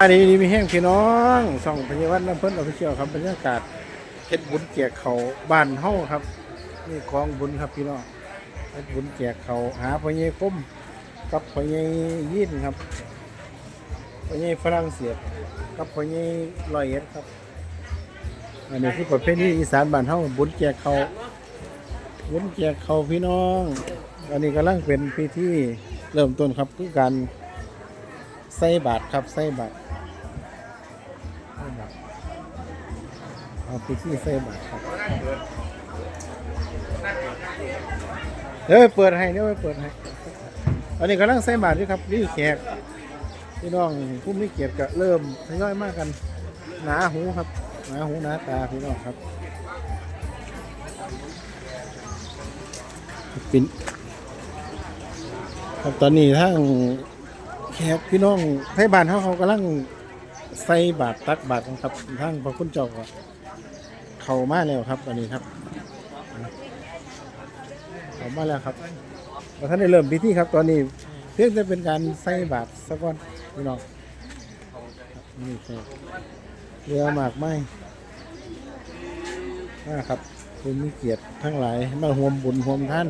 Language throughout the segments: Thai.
อันนี้นี่มีแห้งพี่น้องส่องพญาวัฒน์น้ำเพิ่นออฟฟิเชียลครับบรรยากาศเฮ็ดบุญแจกเขาบ้านเฮาครับ นี่กองบุญครับพี่น้องเฮ็ดบุญแจกเขาหาพญาคมกับพญายินครับพญาฝรั่งเศสกับพญาลอยเอ็ดครับ อันนี้คือประเพณีอีสานบ้านเฮาบุญแจกเขาบุญแจกเขาพี่น้อง อันนี้กำลังเป็นพิธีเริ่มต้นครับคือการ ใส่บาทครับใส่บาทใส่บาทเอาไปที่ใส่บาทครับเดี๋ยวไปเปิดให้เดี๋ยวไปเปิดให้อันนี้กำลังใส่บาทอยู่ครับนี่แขกพี่น้องผู้มีเกียรติก็เริ่มทยอยมากกันหนาหูครับหนาหูหนาตาพี่น้องครับปินครับตอนนี้ทั้ง แขกพี่น้องไทยบ้านเขาเขากำลังใส่บาตรตักบาตรกันครับทางพระคุณเจ้าเข้ามาแล้วครับอันนี้ครับเข้ามาแล้วครับแล้วท่านได้เริ่มพิธีครับ ตอนนี้เพียงแต่เป็นการใส่บาตรสักก่อนพี่น้องครับนี่แขกเรือหมากไม้นะครับคุณมีเกียรติทั้งหลายมาห่วมบุญห่วมท่าน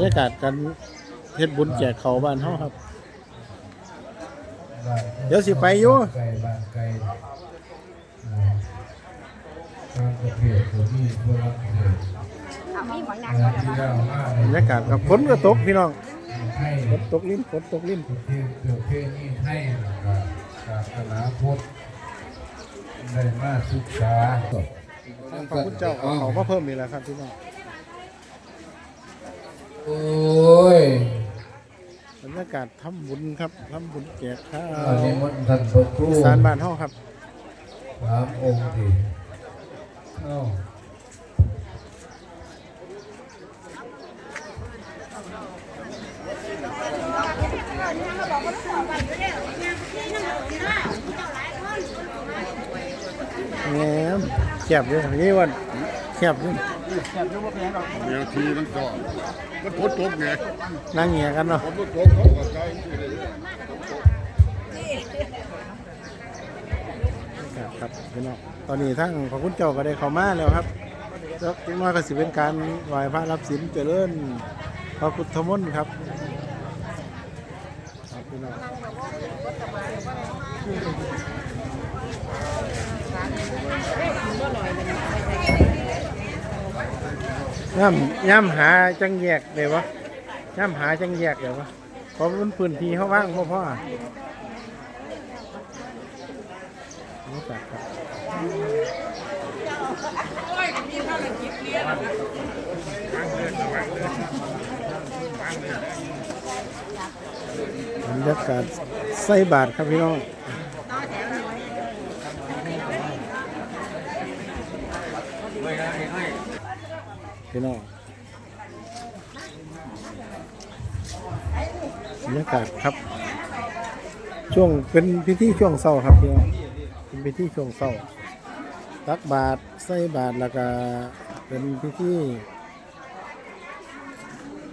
รรยากาศการเฮ็ดบุญแจกเขาวบ้านเฮาครับ เดี๋ยวสิไปอยู่ไก่บ้านไก่อ่าทางประเทศผมมีผู้รับเงินเอามีหวังหนักงาก่อนนที่นะเรามาบรรยากาศกับฝนก็ตกพี่น้องให้ฝนตกลิ้นฝนตกลิ้นประเทศประเพณีให้แล้วก็ศาสนาพุทธได้มาศึกษาพระพุทธเจ้าเอาเขามาเพิ่มนี่แหละครับพี่น้อง โอ้ยบรรยากาศทำบุญครับทำบุญแจกข้าอันวนี้มันท่านพระครูอีสานบ้านเฮาครับสามองค์ที่เอ้าแหมแคบเลยนี่วันแคบ เลยบางทีมันก็มันฝนตกไงนั่งเงียกันเนาะฝนตกเขาก็ใจที่เลยครับครับพี่น้องตอนนี้ทั้งพระคุณเจ้าก็ได้เข้ามาแล้วครับแล้วจึงว่าก็สิเป็นการไหว้พระรับศีลเจริญพระพุทธมนต์ครับครับพี่น้อง ย่ำย่ำหาจังแยกเลยวะย่ำหาจังแยกเลยวะเพราะมันพื้นที่เขาว่างพ่อพ่อนี่จัดครับบรรยากาศใส่บาทครับพี่น้อง พี่น้องบรรยากาศครับ ช่วงเป็นพิธีช่วงเศร้าครับพี่น้องเป็นพิธีช่วงเศร้าตักบาตรใส่บาตรแล้วก็เป็นพิธี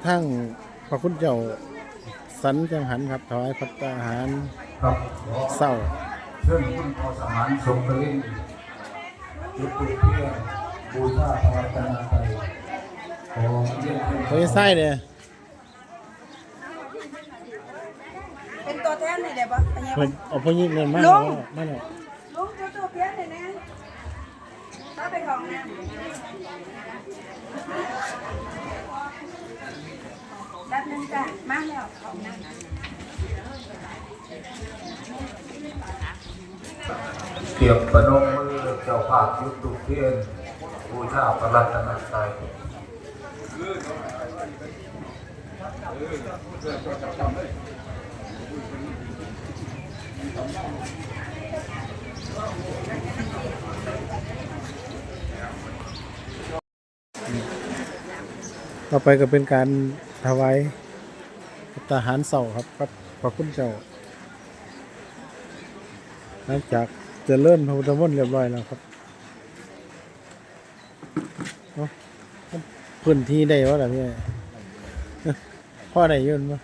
ทั้งพระคุณเจ้าสันจังหันครับถวายพัตตาหารเศร้าเชิญคุณพอสมานสมบรินยุติเพื่อบูชาพระรัตนตรัย ขอเรียนเชิญเขาจะไส้เนี่ยเป็นตัวแทนนี่เดี๋ยวบ่เป็นยังเพิ่นเอาพวกนี้เงินมาลุแล้วงมาแล้วลุงตัวตัวเพี้ยนเลยนะถ้าไปของนะแป๊บนึงจ้ะมาแล้วของนะเตรียมประนมมือเจ้าภาพยุติเพียนบูชาพระรัตนตรัย ต่อไปก็เป็นการถวายทหารเสาครับครับพระคุณเจ้าหลังจากจะเลื่อนพระพุทธมนต์เรียบร้อยแล้วครับเนาะพื้นที่ได้วะล่ะพี่ พ่อไหนยืนมา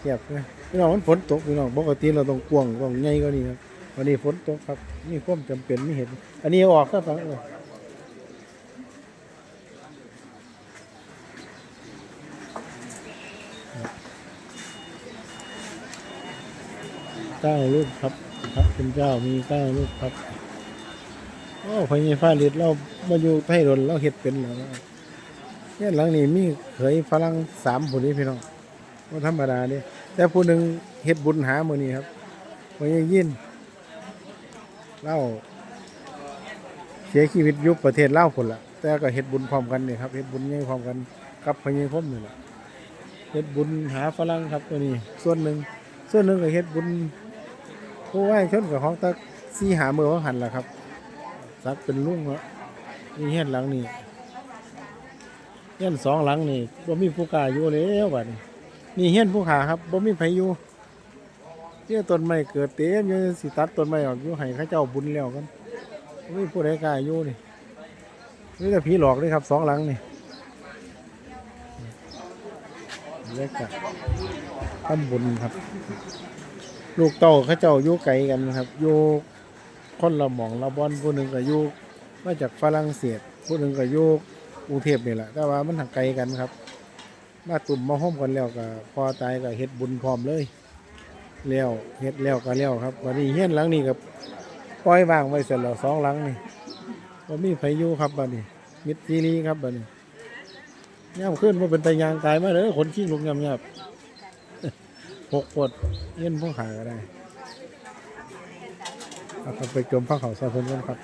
เก็บเลยพี่น้องมันฝนตกพี่น้องปกติเราต้องกวงกวางใหญ่กว่านี้ครับวันนี้ฝนตกครับนี่ความจำเป็นไม่เห็น อันนี้อออกซะฟังเลยเก้าลูกครับครับคุณเจ้ามีเก้าลูกครับโอ้พญาฟ้าลิดเรามาอยู่ไทยโดนเราเห็ดเป็นแล้วะ เนี่ยหลังนี้มีเขยฝรั่งสามผู้นี้พี่น้องว่าธรรมดาเด้แต่ผู้หนึ่งเฮ็ดบุญหาเมื่อนี้ครับพญายินเล่าเสียชีวิตยุบประเทศเล่าวพุ่นละแต่ก็เฮ็ดบุญพร้อมกันนี่ครับเฮ็ดบุญใหญ่พร้อมกันกับพญาพมนี่แหละเฮ็ดบุญหาฝรั่งครับตัวนี้ ส่วนหนึ่งส่วนหนึ่งก็เฮ็ดบุญผู้ไหว้ชนกับของตะซีหาเมือว่าหันละครับสักเป็นลุงแล้วนี่เฮียนหลังนี่ เฮียนสองหลังนี่บ่มีผู้กล้าอยู่แล้วบัดนี้นี่เฮียนผู้ขาครับบ่มีไผอยู่เจ้าต้นไม้เกิดเต็มอยู่สิตัดต้นไม้ออกอยู่ให้เขาเจ้าบุญแล้วกันบ่มีผู้ใดกล้าอยู่นี่นี่แต่ผีหลอกเลยครับสองหลังนี่เล็กอะทำบุญครับ ลูกเต้าเขาเจ้าอยู่ไกลกันครับอยู่คนละหมองละบอนผู้หนึ่งก็อยู่มาจากฝรั่งเศสผู้หนึ่งก็อยู่ กรุงเทพนี่แหละแต่ว่ามันทางไกลกันครับ มาตุ่มมาห้มกันแล้วก็พอตายก็เฮ็ดบุญพร้อมเลยแล้วเฮ็ดแล้วก็แล้วครับวันนี้เฮียนหลังนี้กับปล่อยวางไว้เสร็จแล้วสองหลังนี่ว่ามีไผอยู่ครับบัดนี้มิดซีรีครับบัดนี้ย่ำขึ้นว่าเป็นตายางกายมาเลยขนขี้ลุกยำยับหกปวดเย็นพวกขาก็ได้เอาไปจมพระเขาซาเพิ่นกันครับ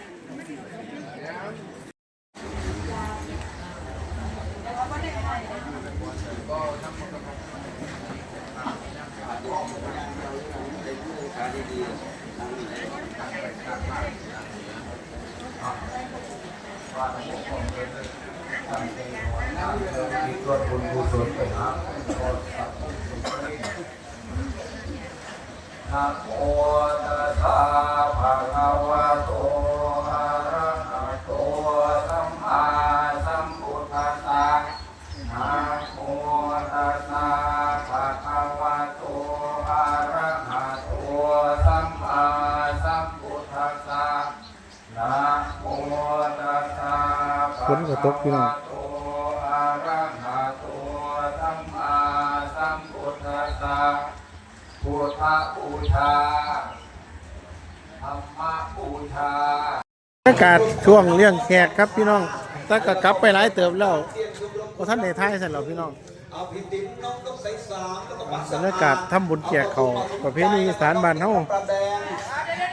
ที่ตัวบุญกุศลไปหาพอสัพนะโมตัสสะภะคะวะโตอะระหะโตสัมมาสัมพุทธัสสะนะโมตัสสะภะคะวะโตอะระหะโตสัมมาสัมพุทธัสสะนะโมตัสสะ ฝนก็ ตกพี่น้องพุทธบูชาธรรมบูชาอากาศช่วงเลี้ยงแขกครับพี่น้องแต่ก็กลับไปหลายเติบแล้วพอท่านในท้ายเสร็จแล้วพี่น้องบรรยากาศทำบุญแจกเขาประเพณีอีสารบานเฮา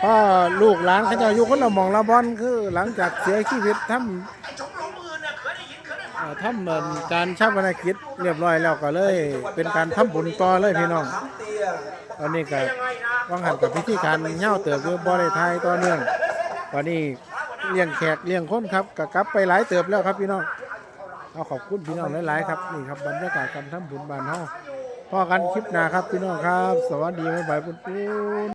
พ่อลูกหลานเขาเจะอยู่คนละมองละบอนคือ หลังจากเสียชีวิตทำ ทำเหมือนการชาปนกิจเรียบร้อยแล้วก็เลย เป็นการทำบุญต่อเลยพี่น้องตอนนี้ก็วังหันกับพิธีการเง่าเติบคือบ่ได้ทายต่อเนื่องวันนี้เลี้ยงแขกเลี้ยงคนครับก็กลับไปหลายเติบแล้วครับพี่น้องเอาขอบคุณพี่น้องหลายๆครับนี่ครับบรรยากาศการทำบุญบ้านเฮาพอกันคลิปหน้าครับพี่น้องครับ สวัสดีบ๊ายบายปุ้นปุ้น